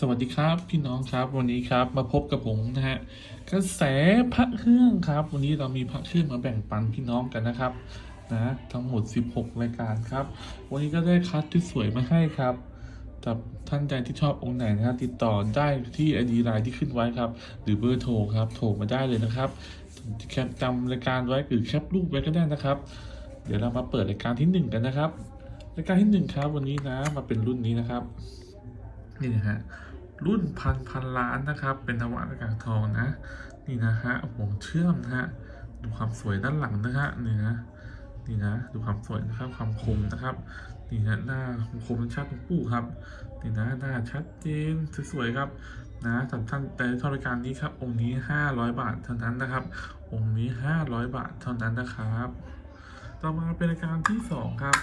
สวัสดีครับพี่น้องครับวันนี้ครับมาพบกับผมนะฮะกระแสพระเครื่องครับ วันนี้เรามีพระเครื่องมาแบ่งปันพี่น้องกันนะครับนะทั้งหมด 16 รายการครับ วันนี้ก็ได้คัดที่สวยมาให้ครับกับท่านใดที่ชอบองค์ไหนนะครับติดต่อได้ที่ไอดีไลน์ที่ขึ้นไว้ครับ หรือเบอร์โทรครับโทรมาได้เลยนะครับแคปจำรายการไว้หรือแคปรูปไว้ก็ได้นะครับ เดี๋ยวเรามาเปิดรายการที่หนึ่งกันนะครับ รายการที่หนึ่งครับวันนี้นะมาเป็นรุ่นนี้นะครับนี่นะฮะ รุ่นพันพันล้านนะครับ เป็นนวัตกรรมทองนะ นี่นะฮะวงเชื่อมนะฮะดูความสวยด้านหลังนะฮะนี่นะนี่นะดูความสวยนะครับความคมนะครับนี่นะหน้าคมชัดของปู่ครับนี่นะหน้าชัดเจนสวยๆครับนะสำหรับท่านแต่ทรายการนี้ครับ องค์นี้ 500 บาทเท่านั้นนะครับ องค์นี้ 500 บาทเท่านั้นนะครับ ต่อมาเป็นรายการที่สองครับ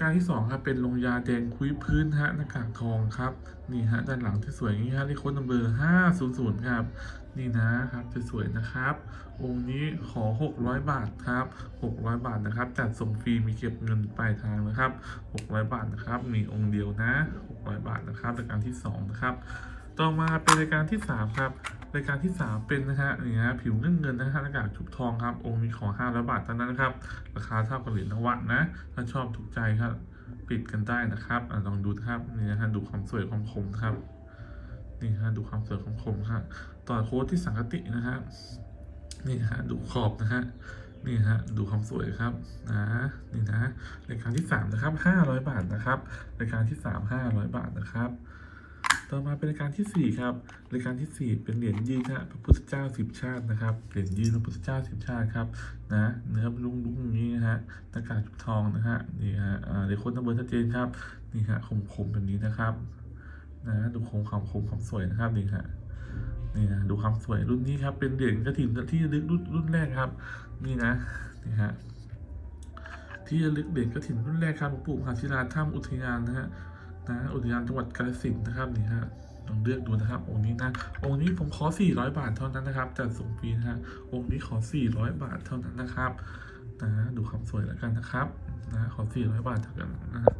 รายการที่สองครับเป็นลงยาแดงคุยพื้นฮะหน้ากากทองครับนี่ฮะด้านหลังที่สวยงนี้ฮะเลขโค้ดนัมเบอร์ห้าศูนย์ศูนย์ครับนี่นะครับสวยๆนะครับ องค์นี้ขอ 600 บาทครับ 600 บาทนะครับจัดส่งฟรีมีเก็บเงินปลายทางนะครับ 600 บาทนะครับ มีองค์เดียวนะ 600 บาทนะครับรายการที่สองนะครับต่อมาเป็นรายการที่สามครับ รายการที่สามเป็นนะฮะนี่ฮะผิวเงินเงินนะฮะหน้ากากชุบทองครับองค์นี้ขอ500บาทเท่านั้นนะครับ ราคาเท่ากับเหรียญนวัตนะ ถ้าชอบถูกใจครับ ปิดกันได้นะครับอลองดูครับนี่นะฮะดูความสวยความคมครับนี่ฮะดูความสวยความคมครับต่อโค้ดที่สังกตินะฮะนี่ฮะดูขอบนะฮะนี่ฮะดูความสวยครับนะนี่นะรายการที่สามนะครับห้าร้อยบาทนะครับรายการที่สามห้าร้อยบาทนะครับ ต่อมาเป็นรายการที่สี่ครับ รายการที่สี่เป็นเหรียญยืนฮะพระพุทธเจ้าสิบชาตินะครับ เหรียญยืนพระพุทธเจ้าสิบชาติครับนะเนื้อลุงลุงๆอย่างนี้นะฮะหน้ากากจุกทองนะฮะนี่ฮะอ่าเดี๋ยวคนตั้งเบอร์ชัดเจนครับนี่ฮะคมๆแบบนี้นะครับนะดูคมความคมความสวยนะครับนี่ฮะนี่นะดูความสวยรุ่นนี้ครับเป็นเหรียญกระถิ่นที่ระลึกรุ่นรุ่นแรกครับ นี่นะนี่ฮะที่ระลึกเหรียญกระถิ่นรุ่นแรกครับหลวงปู่มหาศิลาถ้ำอุทยานนะฮะ นะอุทยานจังหวัดกาฬสินธุ์นะครับนี่ฮะลองเลือกดูนะครับองค์นี้นะองค์นี้ผมขอ 400 บาทเท่านั้นนะครับจัดส่งฟรีนะฮะองค์นี้ขอ 400 บาทเท่านั้นนะครับนะดูความสวยแล้วกันนะครับนะขอ 400 บาทเท่ากันนะฮะ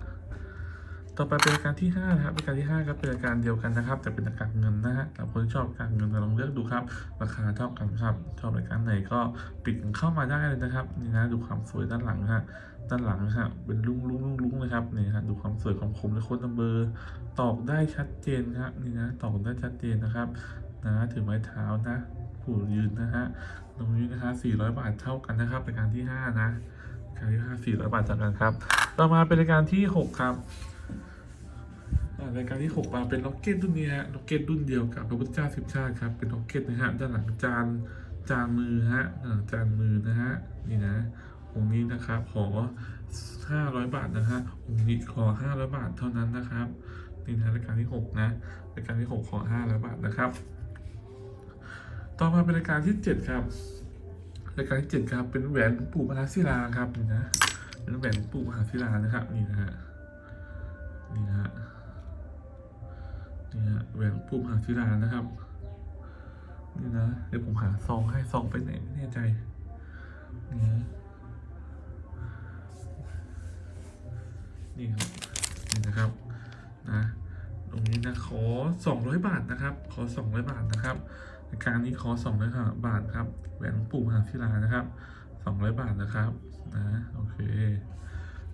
ต่อไปเป็นรายการที่5นะครับรายการที่5ครับเป็นรายการเดียวกันนะครับ แต่เป็นรายการเงินนะฮะสำหรับคนชอบการเงินลองเลือกดูครับ ราคาเท่ากันครับ ชอบรายการไหนก็ปิดเข้ามาได้เลยนะครับนี่นะดูความสวยด้านหลังนะฮะด้านหลังนะฮะเป็นลุ้งลุ้งลุ้งลุ้งเลยครับนี่ฮะดูความสวยความคมและโค้ดนัมเบอร์ตอกได้ชัดเจนครับนี่นะตอกได้ชัดเจนนะครับนะถือไม้เท้านะผู้ยืนนะฮะตรงนี้นะฮะ400 บาทเท่ากันนะครับรายการที่ 5 นะรายการที่5 400 บาทเท่ากันครับ ต่อมาเป็นรายการที่ 6 ครับ รายการที่6มาเป็นล็อกเก็ตรุ่นนี้ฮะล็อกเก็ตรุ่นเดียวกับพระพุทธเจ้าสิบชาติครับ เป็นล็อกเก็ตนะฮะด้านหลังจานจานมือฮะจานมือนะฮะนี่นะองค์นี้นะครับขอ500 บาทนะฮะองค์นี้ขอ 500 บาทเท่านั้นนะครับนี่นะรายการที่ 6 นะรายการที่ 6 ขอ 500 บาทนะครับ ต่อมาเป็นรายการที่ 7 ครับรายการที่ 7 ครับ เป็นแหวนปู่มหาศิลาครับนี่นะเป็นแหวนปู่มหาศิลานะครับนี่นะฮะนี่นะฮะ นี่ฮะแหวนปูมหาศิลานะครับ นี่นะเดี๋ยวผมหาซองให้ซองไปไหนไม่แน่ใจนี่นะนี่ครับนี่นะครับนะตรงนี้นะขอ 200 บาทนะครับ ขอ 200 บาทนะครับรายการนี้ขอ200บาทครับแหวนปู่มหาศิลานะครับ 200 บาทนะครับนะโอเค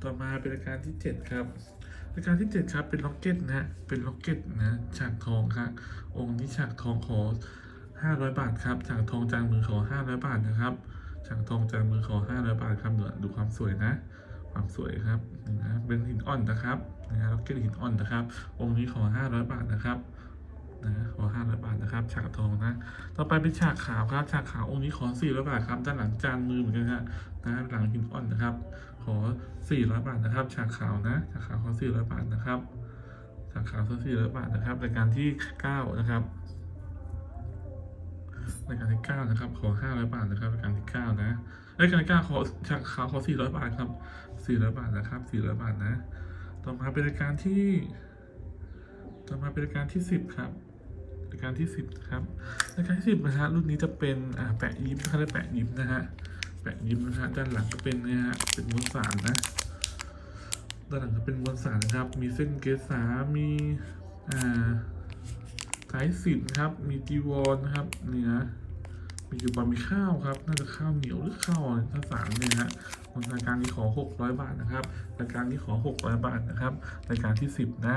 ต่อมาเป็นรายการที่ 7 ครับ รายการที่ 7 ครับเป็นล็อกเก็ตนะฮะเป็นล็อกเก็ตนะฉากทองครับองค์นี้ฉากทองขอ 500 บาทครับฉากทองจางมือขอ 500 บาทนะครับฉากทองจางมือขอ 500 บาทครับเดี๋ยวดูความสวยนะ ความสวยครับนะเป็นหินอ่อนนะครับนะฮะล็อกเก็ตหินอ่อนนะครับ องค์นี้ขอ 500 บาทนะครับ นะขอ500บาทนะครับฉากทองนะ ต่อไปเป็นฉากขาวครับฉากขาวองค์นี้ขอ400บาทครับด้านหลังจานมือเหมือนกันครับนะหลังหินอ่อนนะครับ ขอ400บาทนะครับฉากขาวนะฉากขาวขอ400บาทนะครับฉากขาวขอ400บาทนะครับรายการที่9นะครับรายการที่9นะครับ ขอ500บาทนะครับรายการที่9นะรายการที่9ขอฉากขาวขอ400บาทครับ400บาทนะครับ400บาทนะ ต่อมาเป็นรายการที่ ต่อมาเป็นรายการที่10ครับ รายการที่ 10ครับรายการที่10นะฮะรุ่นนี้จะเป็นอ่าแปะยิ้มเขาเรียกแปะยิ้มนะฮะแปะยิ้มนะฮะด้านหลังก็เป็นเนี่ยฮะเป็นมวลสารนะด้านหลังก็เป็นมวลสารนะครับ มีเส้นเกษามีอ่าสายสินครับ มีจีวรนะครับนี่นะมีจีวรมีข้าวครับ น่าจะข้าวเหนียวหรือข้าวถ้าสารเนี่ยฮะรายการนี้ขอ 600 บาทนะครับรายการนี้ขอ 600 บาทนะครับรายการที่ 10 นะ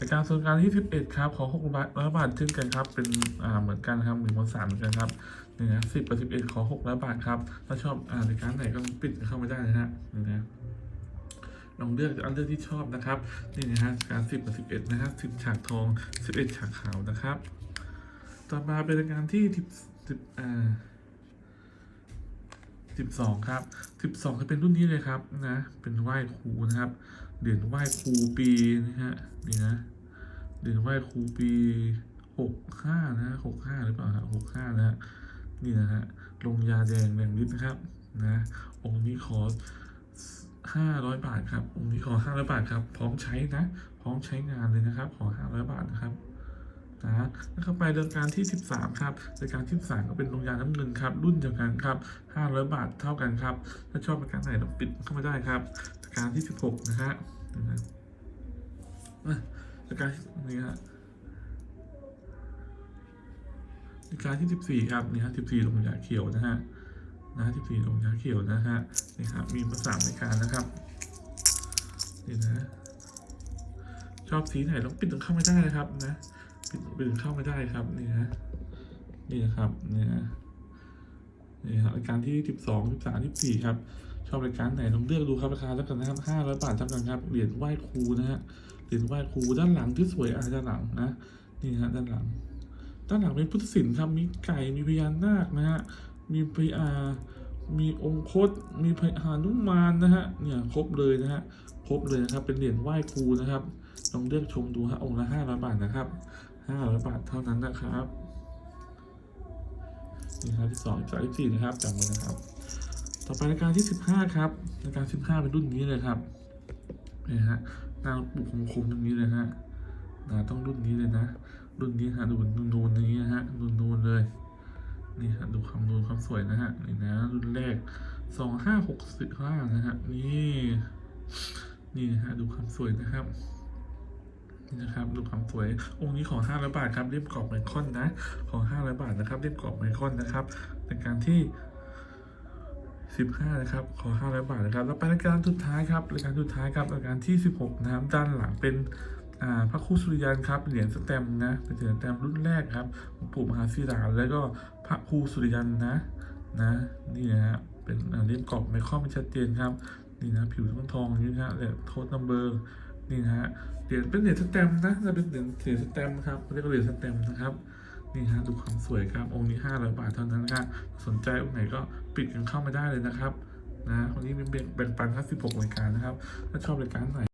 รายการส่วนการที่ 11 ครับ ขอ600บาทเช่นกันครับ เป็นอ่าเหมือนกันครับหนึ่งวันสามเหมือนกันครับนี่นะ10กับ11ขอ600บาทครับ ถ้าชอบอ่ารายการไหนก็ปิดเข้ามาได้นะฮะนี่นะลองเลือกอันเลือกที่ชอบนะครับ นี่นะฮะการสิบกับสิบเอ็ดนะครับสิบฉากทองสิบเอ็ดฉากขาวนะครับ ต่อมาเป็นรายการที่สิบสิบอ่า สิบสองครับสิบสองจะเป็นรุ่นนี้เลยครับนะ เป็นไหว้ครูนะครับ เหรียญไหว้ครูปีนะฮะ นี่นะ เหรียญไหว้ครูปีหกห้านะหกห้าหรือเปล่าฮะหกห้านะฮะ นี่นะฮะ ลงยาแดงแดงฤทธิ์นะครับ นะ องค์นี้ขอห้าร้อยบาทครับ องค์นี้ขอห้าร้อยบาทครับ พร้อมใช้นะ พร้อมใช้งานเลยนะครับ ขอห้าร้อยบาทนะครับ นะแล้วเข้าไปรายการที่สิบสามครับรายการที่สามก็เป็นโรงยาน้ำเงินครับ รุ่นเดียวกันครับห้าร้อยบาทเท่ากันครับ ถ้าชอบรายการไหนต้องปิดเข้ามาได้ครับรายการที่สิบหกนะฮะนะฮะอะรายการนี้ฮะรายการที่สิบสี่ครับนี่ฮะสิบสี่โรงยาเขียวนะฮะนะที่ปีลงยาเขียวนะฮะนี่ครับมีมาสามรายการนะครับนี่นะชอบสีไหนต้องปิดถึงเข้าไม่ได้นะครับนะ ปิดปิดเข้าไม่ได้ครับนี่นะนี่นะครับนี่นะนี่ครับรายการที่สิบสองสิบสามสิบสี่ครับ ชอบรายการไหนลองเลือกดูครับราคาแล้วกันนะครับห้าร้อยบาทเท่ากันครับเหรียญไหว้ครูนะฮะเหรียญไหว้ครูด้านหลังที่สวยอะด้านหลังนะนี่ฮะด้านหลัง ด้านหลังเป็นพุทธศิลป์ครับมีไก่มีพญานาคนะฮะมีพญามีองค์คตมีพญานุมานนะฮะเนี่ยครบเลยนะฮะครบเลยนะครับเป็นเหรียญไหว้ครูนะครับลองเลือกชมดูฮะองค์ละห้าร้อยบาทนะครับ ห้าร้อยบาทเท่านั้นนะครับนี่ครับที่สองสามที่สี่นะครับจำไว้นะครับ ต่อไปรายการที่สิบห้าครับรายการสิบห้าเป็นรุ่นนี้เลยครับนี่ฮะหน้าปุกคมๆตรงนี้เลยฮะนะต้องรุ่นนี้เลยนะ รุ่นนี้ฮะดูนูนๆอย่างนี้นะฮะนูนๆเลยนี่ฮะดูความนูนความสวยนะฮะนี่นะรุ่นแรกสองห้าหกสิบห้านะฮะนี่นี่นะฮะดูความสวยนะครับ นะครับดูความสวยองค์นี้ขอห้าร้อยบาทครับเรียบกรอบไมคอนนะ ขอห้าร้อยบาทนะครับเรียบกรอบไมคอนนะครับเป็นการที่สิบห้านะครับ ขอห้าร้อยบาทนะครับ แล้วไปรายการสุดท้ายครับรายการสุดท้ายครับรายการที่สิบหกนะครับ ด้านหลังเป็นพระครูสุริยันครับ เหรียญสแตมนะ เป็นเหรียญสแตมรุ่นแรกครับปู่มหาศิลาแล้วก็พระครูสุริยันนะ นะ นี่นะฮะ เป็นเลี่ยมกรอบไม่ข้อไม่ชัดเจนครับ นี่นะ ผิวทองทองนี้นะฮะเหรียญโทษนัมเบอร์ นี่ฮะเหรียญเป็นเหรียญสแตมป์นะจะเป็นเหรียญเหรียญสแตมป์ครับเรียกว่าเหรียญสแตมป์นะครับนี่ฮะดูความสวยครับองค์นี้ห้าร้อยบาทเท่านั้นนะครับสนใจองค์ไหนก็ปิดกันเข้ามาได้เลยนะครับนะวันนี้มีแบ่งแบ่งปันครับ16รายการนะครับถ้าชอบรายการไหน